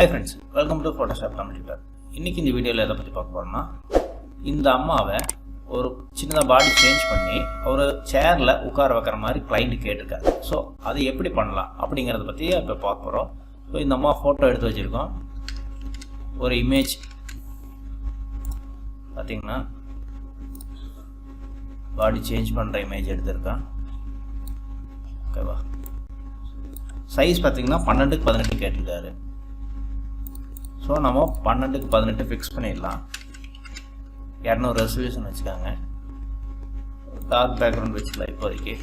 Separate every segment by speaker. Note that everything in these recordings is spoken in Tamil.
Speaker 1: Hi friends welcome to Photoshop computer இன்றைக்கி இந்த வீடியோவில் எதை பற்றி பார்க்க போகிறோம்னா இந்த அம்மாவை ஒரு சின்னதாக பாடி சேஞ்ச் பண்ணி ஒரு சேரில் உட்கார வைக்கிற மாதிரி கிளைண்ட்டு கேட்டிருக்காரு. ஸோ அதை எப்படி பண்ணலாம் அப்படிங்கிறத பற்றி இப்போ பார்க்க போகிறோம் ஸோ இந்த அம்மா ஃபோட்டோ எடுத்து வச்சுருக்கோம். ஒரு இமேஜ் பார்த்தீங்கன்னா பாடி சேஞ்ச் பண்ணுற இமேஜ் எடுத்திருக்கேன். ஓகேவா சைஸ் பார்த்தீங்கன்னா பன்னெண்டுக்கு பதினெட்டு கேட்டிருக்காரு. ஸோ நம்ம பன்னெண்டுக்கு பதினெட்டு ஃபிக்ஸ் பண்ணிடலாம். இரநூறு ரெசல்யூஷன் வச்சுக்காங்க. டார்க் பேக்ரவுண்ட் வச்சுக்கலாம் இப்போதைக்கு.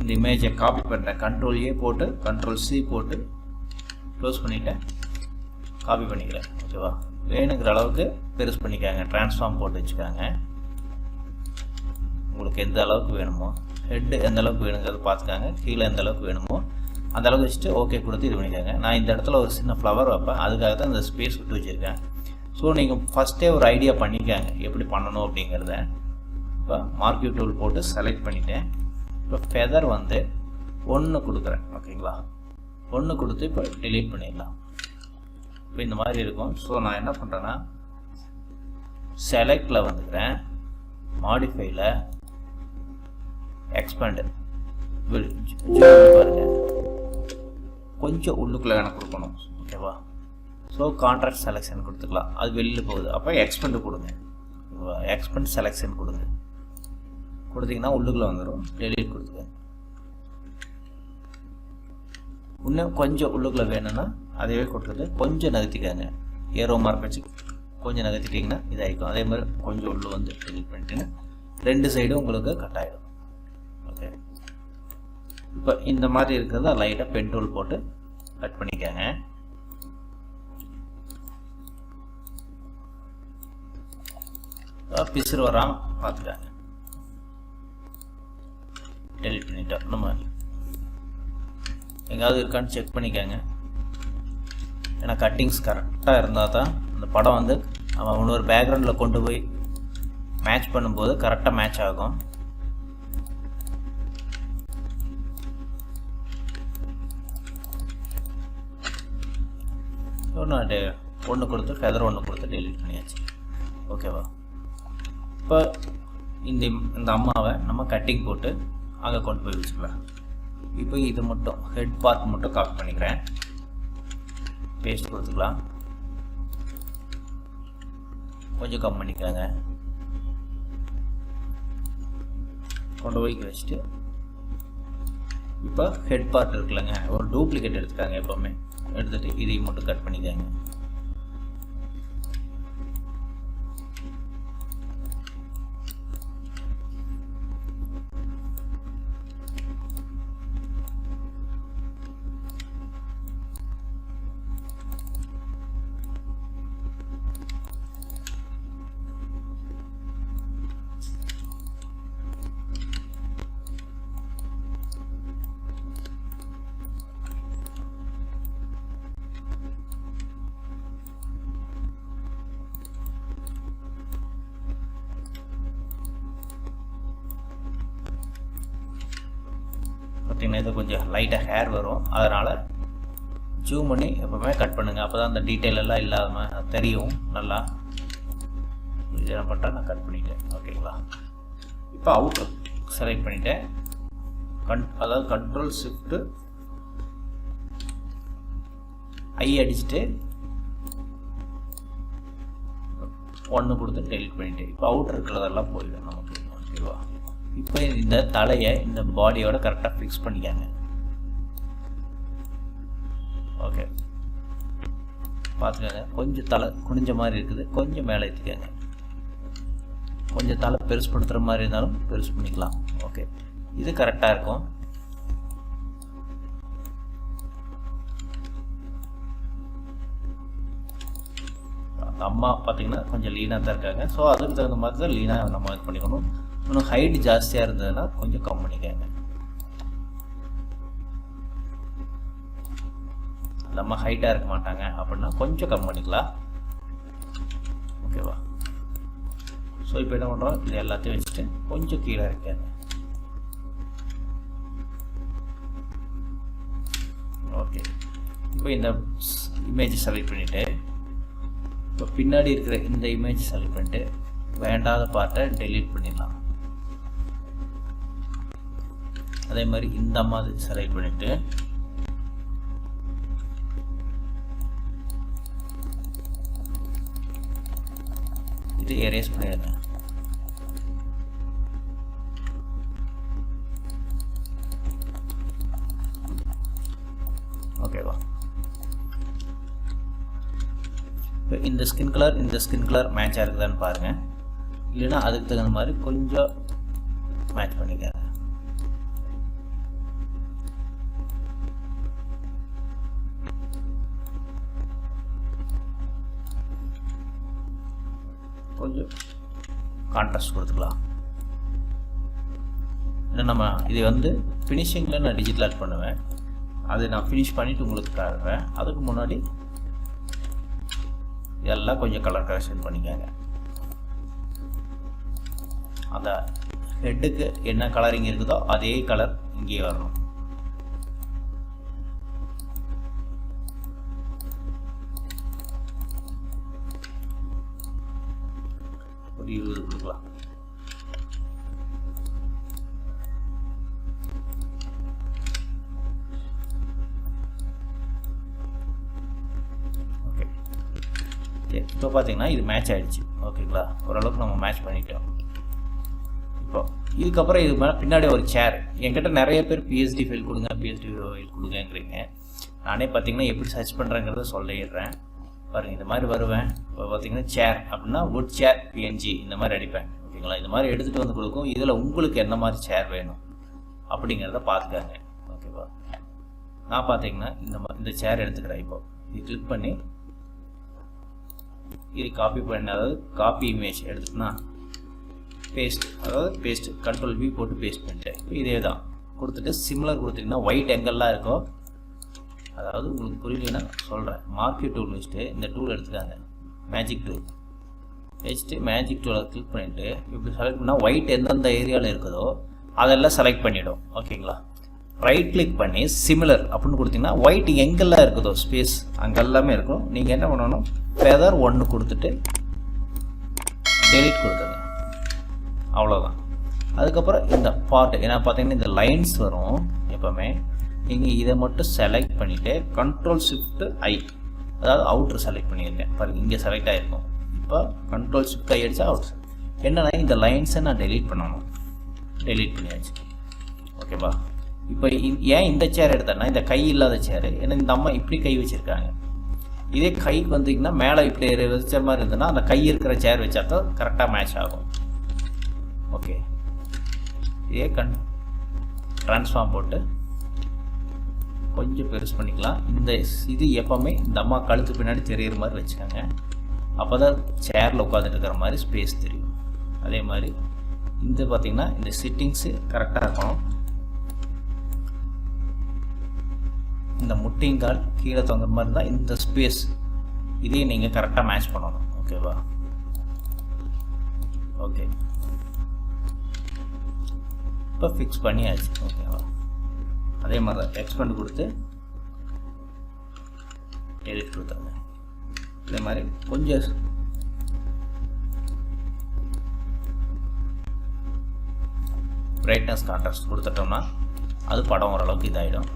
Speaker 1: இந்த இமேஜை காப்பி பண்ணுறேன் கண்ட்ரோல் ஏ போட்டு கண்ட்ரோல் சி போட்டு க்ளோஸ் பண்ணிவிட்டேன் காப்பி பண்ணிக்கிறேன். ஓகேவா? வேணுங்கிற அளவுக்கு பெருசு பண்ணிக்காங்க. ட்ரான்ஸ்ஃபார்ம் போட்டு வச்சுக்காங்க. உங்களுக்கு எந்த அளவுக்கு வேணுமோ. ஹெட்டு எந்த அளவுக்கு வேணுங்கிறது பார்த்துக்காங்க. கீழே எந்த அளவுக்கு வேணுமோ அந்த அளவுக்கு வச்சுட்டு ஓகே கொடுத்து இது பண்ணிக்கோங்க. நான் இந்த இடத்துல ஒரு சின்ன ஃப்ளவர் வைப்பேன். அதுக்காக தான் இந்த ஸ்பேஸ் விட்டு வச்சுருக்கேன். ஸோ நீங்கள் ஃபஸ்ட்டே ஒரு ஐடியா பண்ணிக்காங்க. எப்படி பண்ணணும் அப்படிங்கிறத. இப்போ மார்க்கெட் டூல் போட்டு செலக்ட் பண்ணிட்டேன் இப்போ ஃபெதர் வந்து ஒன்று கொடுக்குறேன். ஓகேங்களா ஒன்று கொடுத்து இப்போ டிலீட் பண்ணிடலாம். இப்போ இந்த மாதிரி இருக்கும். ஸோ நான் என்ன பண்ணுறேன்னா செலக்டில் வந்துக்கிறேன். மாடிஃபைல எக்ஸ்பேண்டு பாருங்கள் கொஞ்சம் உள்ளுக்குள்ளே எனக்கு கொடுக்கணும். ஓகேவா? ஸோ கான்ட்ராக்ட் செலெக்ஷன் கொடுத்துக்கலாம். அது வெளியில் போகுது. அப்போ எக்ஸ்பெண்ட் கொடுங்க. எக்ஸ்பெண்ட் செலெக்ஷன் கொடுங்க. கொடுத்தீங்கன்னா உள்ளுக்குள்ளே வந்துடும் டெலிட் கொடுத்துங்க இன்னும் கொஞ்சம் உள்ளுக்குள்ளே வேணும்னா அதையே கொடுத்துட்டு கொஞ்சம் நகர்த்திக்காங்க. ஏரோ மார்க் வச்சு கொஞ்சம் நகர்த்திட்டிங்கன்னா இதாகிக்கும். அதே மாதிரி கொஞ்சம் உள்ளே வந்து டெலிட் பண்ணிட்டீங்கன்னா ரெண்டு சைடும் உங்களுக்கு கட் ஆகிடும் ஓகே இப்போ இந்த மாதிரி இருக்கிறத லைட்டாக பென் டூல் போட்டு கட் பண்ணிக்கோங்க. பிசுறு வராமல் பார்த்துக்காங்க டெலிட் பண்ணிட்டோம். நம்ம எங்காவது இருக்கான்னு செக் பண்ணிக்கோங்க. ஏன்னா கட்டிங்ஸ் கரெக்டாக இருந்தால் தான் அந்த படம் வந்து அவன் இன்னொரு பேக்ரவுண்டில் கொண்டு போய் மேட்ச் பண்ணும்போது கரெக்டாக மேட்ச் ஆகும். ஸோ நான் ஒன்று கொடுத்து ஃபெதர் ஒன்று கொடுத்து டெலிட் பண்ணியாச்சு. ஓகேவா இப்போ இந்த இந்த அம்மாவை நம்ம கட்டிங் போட்டு அங்கே கொண்டு போய் வச்சுக்கலாம். இப்போ இது மட்டும் ஹெட் பார்ட் மட்டும் காப்பி பண்ணிக்கிறேன். பேஸ்ட் கொடுத்துக்கலாம். கொஞ்சம் கம் பண்ணிக்கோங்க கொண்டு போய் வச்சுட்டு இப்போ ஹெட் பார்ட் இருக்குல்லங்க ஒரு டூப்ளிகேட் எடுத்துக்காங்க எப்போவுமே. எடுத்துகிட்டு இதையும் மட்டும் கட் பண்ணிக்காங்க. பார்த்தீங்கன்னா இது கொஞ்சம் லைட்டாக ஹேர் வரும். அதனால் ஜூம் பண்ணி எப்போவுமே கட் பண்ணுங்கள் அப்போ தான் அந்த டீட்டெயில் எல்லாம் இல்லாமல் தெரியும். நல்லா இது என்ன பண்ணுறேன் நான் கட் பண்ணிட்டேன். ஓகேங்களா இப்போ அவுட் செலக்ட் பண்ணிட்டேன். கன் அதாவது கண்ட்ரோல் ஷிஃப்ட்டு ஐ அடிச்சுட்டு ஒன்று கொடுத்து டெலிட் பண்ணிவிட்டு இப்போ அவுட்டர் இருக்கிறதெல்லாம் போயிடும் நமக்கு. ஓகேவா இப்போ இந்த தலையை இந்த பாடியோட கரெக்டாக ஃபிக்ஸ் பண்ணிக்காங்க. ஓகே பார்த்துக்கோங்க கொஞ்சம் தலை குனிஞ்ச மாதிரி இருக்குது. கொஞ்சம் மேலே ஏற்றிக்கோங்க கொஞ்சம் தலை பெருசுப்படுத்துகிற மாதிரி இருந்தாலும் பெருசு பண்ணிக்கலாம். ஓகே இது கரெக்டாக இருக்கும். அம்மா பார்த்தீங்கன்னா கொஞ்சம் லீனாக தான் இருக்காங்க. ஸோ அதுக்கு தகுந்த மாதிரி தான் லீனாக நம்ம இது பண்ணிக்கணும். இன்னும் ஹைட் ஜாஸ்தியாக இருந்ததுன்னா கொஞ்சம் கம் பண்ணிக்கோங்க. நம்ம ஹைட்டாக இருக்க மாட்டாங்க. அப்படின்னா கொஞ்சம் கம் பண்ணிக்கலாம். ஓகேவா ஸோ இப்போ என்ன பண்ணுறோம் இது எல்லாத்தையும் வச்சுட்டு கொஞ்சம் கீழே இருக்காங்க ஓகே இப்போ இந்த இமேஜை செலக்ட் பண்ணிவிட்டு இப்போ பின்னாடி இருக்கிற இந்த இமேஜ் செலக்ட் பண்ணிட்டு வேண்டாத பார்ட்டை டெலீட் பண்ணிடலாம். அதே மாதிரி இந்த மாதிரி செலக்ட் பண்ணிவிட்டு இது எரேஸ் பண்ணிடுறேன். ஓகேவா இப்போ இந்த ஸ்கின் கலர் இந்த ஸ்கின் கலர் மேட்சாக இருக்குதான்னு பாருங்கள் இல்லைன்னா அதுக்கு தகுந்த மாதிரி கொஞ்சம் மேட்ச் பண்ணிக்கிறேன் கான்ட்ராஸ்ட் கொடுத்துக்கலாம். ஏன்னா நம்ம இது வந்து ஃபினிஷிங்கில் நான் டிஜிட்டல் ஆட் பண்ணுவேன். அது நான் ஃபினிஷ் பண்ணிவிட்டு உங்களுக்கு தருவேன் அதுக்கு முன்னாடி இதெல்லாம் கொஞ்சம் கலர் கரெக்ஷன் பண்ணிக்கோங்க. அந்த ஹெட்டுக்கு என்ன கலரிங் இருக்குதோ அதே கலர் இங்கே வரணும். ஓகே. இப்போ பார்த்தீங்கன்னா இது மேட்ச் ஆகிடுச்சு ஓகேங்களா? ஓரளவுக்கு நம்ம மேட்ச் பண்ணிட்டோம். இப்போ இதுக்கப்புறம் இது மேலே பின்னாடி ஒரு சேர் என்கிட்ட நிறைய பேர் பிஎஸ்டி ஃபைல் கொடுங்க பிஎஸ்டி ஃபைல் கொடுங்கங்கிறீங்க. நானே பார்த்தீங்கன்னா எப்படி சர்ச் பண்ணுறேங்கிறத சொல்லிடுறேன். பாருங்கள் இந்த மாதிரி வருவேன். இப்போ பார்த்தீங்கன்னா சேர் அப்படின்னா வுட் சேர் பிஎன்ஜி இந்த மாதிரி அடிப்பேன். ஓகேங்களா? இந்த மாதிரி எடுத்துகிட்டு வந்து கொடுக்கும். இதில் உங்களுக்கு என்ன மாதிரி சேர் வேணும் அப்படிங்கிறத பார்த்துக்காங்க ஓகேவா? நான் பார்த்தீங்கன்னா இந்த மாதிரி இந்த சேர் எடுத்துக்கிறேன் இப்போ. இது கிளிக் பண்ணி இது காப்பி பண்ண அதாவது காப்பி இமேஜ் எடுத்துட்டுனா பேஸ்ட் அதாவது பேஸ்ட் கண்ட்ரோல் வி போட்டு பேஸ்ட் பண்ணிட்டேன் இப்போ இதே தான் கொடுத்துட்டு சிம்லர் கொடுத்துட்டிங்கன்னா ஒயிட் எங்கெல்லாம் இருக்கோ அதாவது உங்களுக்கு புரியலன்னா சொல்கிறேன் மார்க்கெட் டூல் வச்சுட்டு இந்த டூல் எடுத்துக்காங்க. மேஜிக் டூல் வச்சுட்டு மேஜிக் டூலை கிளிக் பண்ணிவிட்டு இப்படி செலக்ட் பண்ணால் ஒயிட் எந்தெந்த ஏரியாவில் இருக்குதோ அதெல்லாம் செலக்ட் பண்ணிவிடும் ஓகேங்களா ரைட் கிளிக் பண்ணி சிமிலர் அப்படின்னு கொடுத்தீங்கன்னா ஒயிட் எங்கெல்லாம் இருக்குதோ ஸ்பேஸ் அங்கே எல்லாமே இருக்கும். நீங்கள் என்ன பண்ணணும்? ஃபெதர் ஒன்று கொடுத்துட்டு டெலிட் கொடுத்துருங்க. அவ்வளோதான் அதுக்கப்புறம் இந்த பார்ட் ஏன்னா பார்த்தீங்கன்னா இந்த லைன்ஸ் வரும் எப்போவுமே. நீங்கள் இதை மட்டும் செலக்ட் பண்ணிவிட்டு கண்ட்ரோல் ஷிஃப்ட்டு ஐ அதாவது அவுட்ரு செலக்ட் பண்ணியிருக்கேன் பாருங்கள் இங்கே செலக்ட் ஆகிருக்கும் இப்போ கண்ட்ரோல் ஷிஃப்ட் ஐ அடிச்சா அவுட் என்னன்னா இந்த லைன்ஸை நான் டெலீட் பண்ணணும். டெலீட் பண்ணியாச்சு. ஓகேவா இப்போ ஏன் இந்த சேர் எடுத்தேன்னா இந்த கை இல்லாத சேர் ஏன்னா இந்த அம்மா இப்படி கை வச்சுருக்காங்க. இதே கை வந்தீங்கன்னா மேலே இப்படி வச்ச மாதிரி இருந்ததுன்னா அந்த கை இருக்கிற சேர் வச்சா தான் கரெக்டாக மேட்ச் ஆகும். ஓகே இதே கண் ட்ரான்ஸ்ஃபார்ம் போட்டு கொஞ்சம் பெருசு பண்ணிக்கலாம். இந்த இது எப்போவுமே இந்த அம்மா கழுத்து பின்னாடி தெரியிற மாதிரி வச்சுக்கோங்க. அப்போ தான் சேரில் உட்காந்துட்டு இருக்கிற மாதிரி ஸ்பேஸ் தெரியும். அதே மாதிரி இந்த பார்த்திங்கன்னா இந்த சிட்டிங்ஸு கரெக்டாக இருக்கணும். இந்த முட்டிங்கால் கீழே தொங்குற மாதிரி இருந்தால் இந்த ஸ்பேஸ் இதையும் நீங்கள் கரெக்டாக மேட்ச் பண்ணணும். ஓகேவா ஓகே இப்போ ஃபிக்ஸ் பண்ணியாச்சு. ஓகேவா அதே மாதிரி தான். எக்ஸ்பெண்ட் கொடுத்து எடிட் கொடுத்தாங்க. இதே மாதிரி கொஞ்சம் பிரைட்னஸ் கான்ட்ராஸ்ட் கொடுத்துட்டோம்னா அது படம் ஓரளவுக்கு இதாகிடும்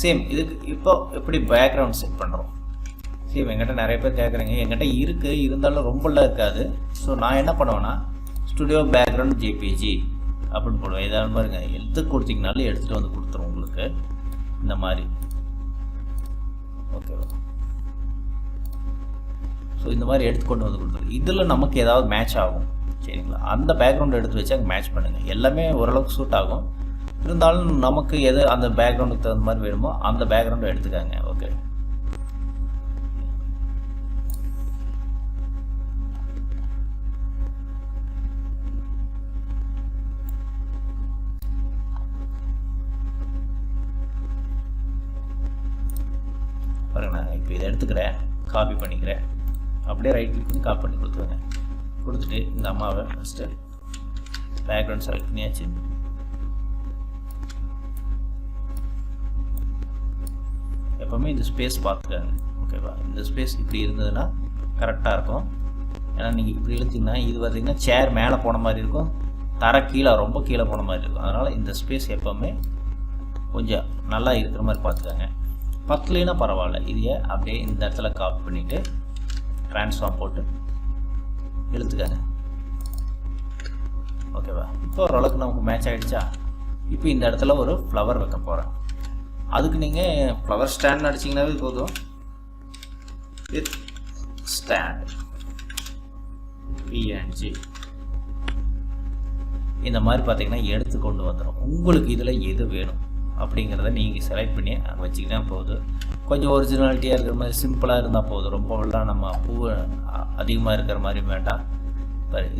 Speaker 1: சேம் இதுக்கு இப்போ எப்படி பேக்ரவுண்ட் செட் பண்ணுறோம் சேம் எங்கிட்ட நிறைய பேர் கேட்குறீங்க எங்கிட்ட இருக்குது இருந்தாலும் ரொம்பலாம் இருக்காது. ஸோ நான் என்ன பண்ணுவேன்னா ஸ்டுடியோ பேக்ரவுண்ட் ஜேபிஜி அப்படின்னு போடுவேன். ஏதாவது பாருங்க எடுத்து கொடுத்தீங்கனாலும் எடுத்துகிட்டு வந்து கொடுத்துரும் உங்களுக்கு. இந்த மாதிரி. ஓகேவா ஸோ இந்த மாதிரி எடுத்து கொண்டு வந்து கொடுத்துரும் இதில் நமக்கு ஏதாவது மேட்ச் ஆகும். சரிங்களா? அந்த பேக்ரவுண்ட் எடுத்து வச்சு அங்கே மேட்ச் பண்ணுங்கள் எல்லாமே ஓரளவுக்கு சூட் ஆகும். இருந்தாலும் நமக்கு எது அந்த பேக்ரவுண்டுக்கு தகுந்த மாதிரி வேணுமோ அந்த பேக்ரவுண்டை எடுத்துக்காங்க ஓகே பாருங்க நான் இப்போ இதை எடுத்துக்கிறேன் காப்பி பண்ணிக்கிறேன். அப்படியே ரைட் கிளிக் பண்ணி காப்பி பண்ணி கொடுத்துருங்க. கொடுத்துட்டு இந்த அம்மாவை ஃபஸ்ட்டு பேக்ரவுண்ட் செலக்ட் பண்ணியாச்சு. எப்போவுமே இந்த ஸ்பேஸ் பார்த்துக்கோங்க ஓகேவா இந்த ஸ்பேஸ் இப்படி இருந்ததுன்னா கரெக்டாக இருக்கும். ஏன்னா நீங்கள் இப்படி இழுத்தீங்கன்னா இது பார்த்தீங்கன்னா சேர் மேலே போன மாதிரி இருக்கும். தர கீழே ரொம்ப கீழே போன மாதிரி இருக்கும். அதனால் இந்த ஸ்பேஸ் எப்போவுமே கொஞ்சம் நல்லா இருக்கிற மாதிரி பார்த்துக்காங்க. பத்துலேனா பரவாயில்ல. இதையே அப்படியே இந்த இடத்துல காப்பி பண்ணிவிட்டு ட்ரான்ஸ்ஃபார்ம் போட்டு இழுத்துக்காங்க. ஓகேவா இப்போ ஓரளவுக்கு நமக்கு மேட்ச் ஆகிடுச்சா இப்போ இந்த இடத்துல ஒரு ஃப்ளவர் வைக்க போகிறேன் அதுக்கு நீங்கள் ஃப்ளவர் ஸ்டாண்ட் அடிச்சிங்கனாவே போதும். வித் ஸ்டாண்ட் பிஎன்ஜி இந்த மாதிரி பார்த்தீங்கன்னா எடுத்து கொண்டு வந்துடும் உங்களுக்கு இதில் எது வேணும் அப்படிங்கிறத நீங்கள் செலக்ட் பண்ணி அங்கே வச்சிக்கிட்டா போதும். கொஞ்சம் ஒரிஜினாலிட்டியாக இருக்கிற மாதிரி சிம்பிளாக இருந்தால் போதும். ரொம்பலாம் நம்ம பூ அதிகமாக இருக்கிற மாதிரி வேண்டாம்.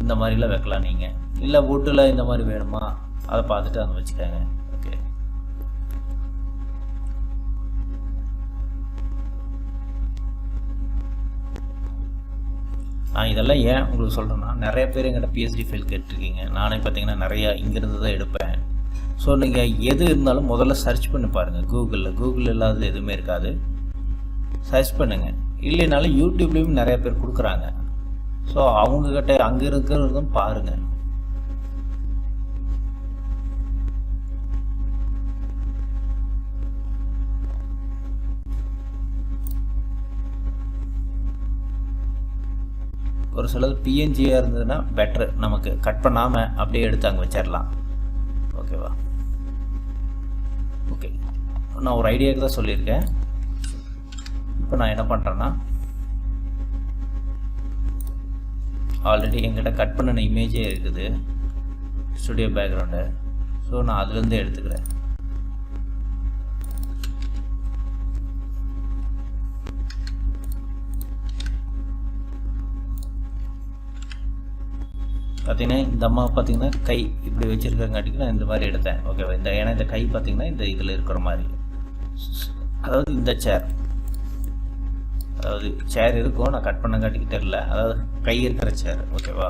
Speaker 1: இந்த மாதிரிலாம் வைக்கலாம் நீங்கள் இல்லை வுட்டில் இந்த மாதிரி வேணுமா? அதை பார்த்துட்டு அதை வச்சுக்கோங்க. இதெல்லாம் ஏன் உங்களுக்கு சொல்கிறேன்னா நிறைய பேர் எங்கிட்ட பிஎஸ்டி ஃபைல் கேட்டிருக்கீங்க. நானே பார்த்தீங்கன்னா நிறையா இங்கேருந்து தான் எடுப்பேன். ஸோ நீங்கள் எது இருந்தாலும் முதல்ல சர்ச் பண்ணி பாருங்கள் கூகுளில் கூகுள் இல்லாதது எதுவுமே இருக்காது. சர்ச் பண்ணுங்கள் இல்லைனாலும் யூடியூப்லேயும் நிறைய பேர் கொடுக்குறாங்க. ஸோ அவங்கக்கிட்ட அங்கே இருக்கிறதும் பாருங்கள் ஒரு சிலது பிஎன்ஜியாக இருந்ததுன்னா பெட்ரு நமக்கு கட் பண்ணாமல் அப்படியே எடுத்து அங்கே வச்சிடலாம் ஓகேவா ஓகே நான் ஒரு ஐடியாவுக்கு தான் சொல்லியிருக்கேன். இப்போ நான் என்ன பண்ணுறேன்னா ஆல்ரெடி எங்கிட்ட கட் பண்ணின இமேஜே இருக்குது. ஸ்டுடியோ பேக்ரவுண்டு ஸோ நான் அதுலேருந்து எடுத்துக்கிறேன். பார்த்தீங்கன்னா இந்த அம்மா பார்த்தீங்கன்னா கை இப்படி வச்சுருக்கங்காட்டிக்கு நான் இந்த மாதிரி எடுத்தேன். ஓகேவா இந்த ஏன்னா இந்த கை பார்த்தீங்கன்னா இந்த இதில் இருக்கிற மாதிரி. அதாவது இந்த சேர் அதாவது சேர் இருக்கும் நான் கட் பண்ணங்காட்டிக்கு தெரில அதாவது கை இருக்கிற சேர் ஓகேவா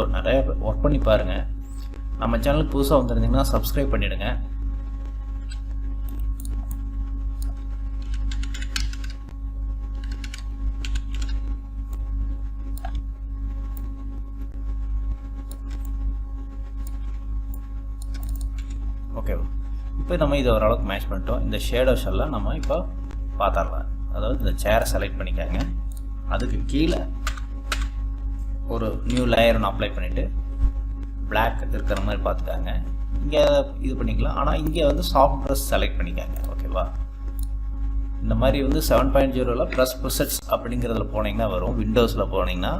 Speaker 1: ஸோ நிறைய ஒர்க் பண்ணி பாருங்கள் நம்ம சேனலுக்கு புதுசாக வந்திருந்தீங்கன்னா சப்ஸ்கிரைப் பண்ணிவிடுங்க ஓகேவா இப்போ நம்ம இதை ஓரளவுக்கு மேட்ச் பண்ணிட்டோம். இந்த ஷேடோஸ் எல்லாம் நம்ம இப்போ பார்த்துடலாம். அதாவது இந்த சேரை செலக்ட் பண்ணிக்காங்க. அதுக்கு கீழே ஒரு நியூ லேயர் ஒன்று அப்ளை பண்ணிவிட்டு பிளாக் இருக்கிற மாதிரி பார்த்துக்காங்க இங்கே இது பண்ணிக்கலாம். ஆனால் இங்கே வந்து சாஃப்ட் ப்ரெஸ் செலக்ட் பண்ணிக்காங்க. ஓகேவா இந்த மாதிரி வந்து செவன் பாயிண்ட் ஜீரோவில் ப்ரெஸ் ப்ரிசெட்ஸ் அப்படிங்கிறதுல போனீங்கன்னா வரும். விண்டோஸில் போனீங்கன்னா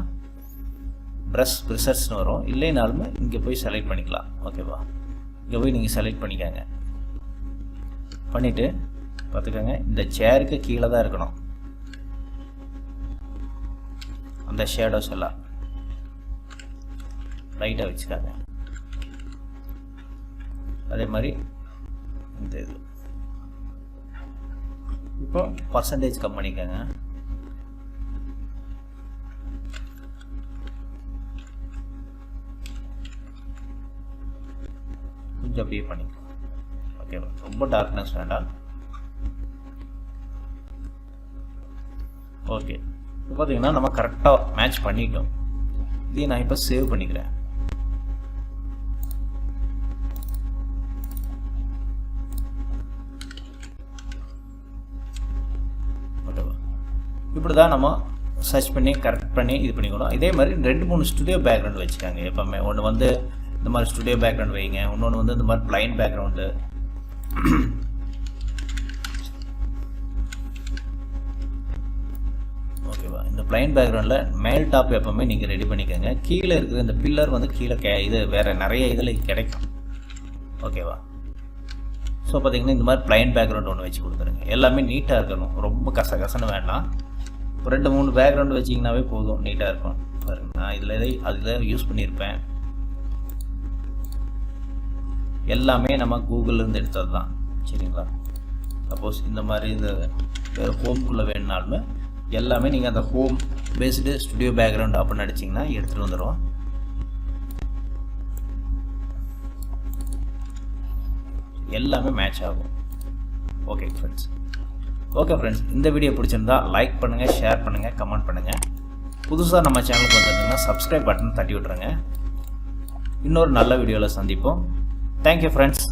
Speaker 1: ப்ரெஸ் ப்ரிசெட்ஸ்னு வரும். இல்லைனாலுமே இங்கே போய் செலக்ட் பண்ணிக்கலாம். ஓகேவா இங்கே போய் நீங்கள் செலக்ட் பண்ணிக்கோங்க. பண்ணிவிட்டு பார்த்துக்கோங்க. இந்த சேருக்கு கீழே தான் இருக்கணும். அந்த ஷேடோஸ் எல்லாம். லைட்டாக வச்சுக்காங்க அதே மாதிரி இந்த இது. இப்போ பர்சன்டேஜ் கம் பண்ணிக்கோங்க. கொஞ்சம் அப்படியே பண்ணிக்கோ. ஓகேவா ரொம்ப டார்க்னஸ் வேண்டாம். ஓகே இப்போ பார்த்தீங்கன்னா நம்ம கரெக்டாக மேட்ச் பண்ணிட்டோம். இதையும் நான் இப்போ சேவ் பண்ணிக்கிறேன். இப்படி தான் நம்ம சர்ச் பண்ணி கரெக்ட் பண்ணி இது பண்ணிக்கணும். இதே மாதிரி ரெண்டு மூணு ஸ்டுடியோ பேக்ரவுண்ட் வச்சுக்காங்க. எப்போவுமே ஒன்று வந்து இந்த மாதிரி ஸ்டுடியோ பேக்ரவுண்ட் வைங்க. இன்னொன்று வந்து இந்த மாதிரி பிளைன் பேக்ரவுண்டு ஓகேவா இந்த பிளைன் பேக்ரவுண்டில் மேல் டாப் எப்போவுமே நீங்கள் ரெடி பண்ணிக்கோங்க. கீழே இருக்கிற இந்த பில்லர் வந்து கீழே கே இது வேறு நிறைய இதில் கிடைக்கும். ஓகேவா ஸோ பார்த்தீங்கன்னா இந்த மாதிரி பிளைன் பேக்ரவுண்ட் ஒன்று வச்சு கொடுத்துருங்க. எல்லாமே நீட்டாக இருக்கணும். ரொம்ப கச கசன்னு வேண்டாம். ஒரு ரெண்டு மூணு பேக்ரவுண்ட் வச்சிங்கனாவே போதும் நீட்டாக இருக்கும். பாருங்க நான் இதில் இதை அதில் யூஸ் பண்ணியிருப்பேன். எல்லாமே நம்ம கூகுள்லேருந்து எடுத்தது தான். சரிங்களா? சப்போஸ் இந்த மாதிரி இந்த வேறு ஹோம்குள்ளே வேணுனாலுமே எல்லாமே நீங்கள் அந்த ஹோம் பேஸ்டு ஸ்டுடியோ பேக்ரவுண்ட் அப்படின்னு அடிச்சிங்கன்னா எடுத்துகிட்டு வந்துடும் எல்லாமே மேட்ச் ஆகும். ஓகே ஃப்ரெண்ட்ஸ் ஓகே ஃப்ரெண்ட்ஸ் இந்த வீடியோ பிடிச்சிருந்தா லைக் பண்ணுங்கள் ஷேர் பண்ணுங்கள் கமெண்ட் பண்ணுங்கள் புதுசாக நம்ம சேனலுக்கு வந்திருந்தீங்கன்னா சப்ஸ்கிரைப் பட்டன் தட்டி விட்ருங்க இன்னொரு நல்ல வீடியோவில் சந்திப்போம். Thank you friends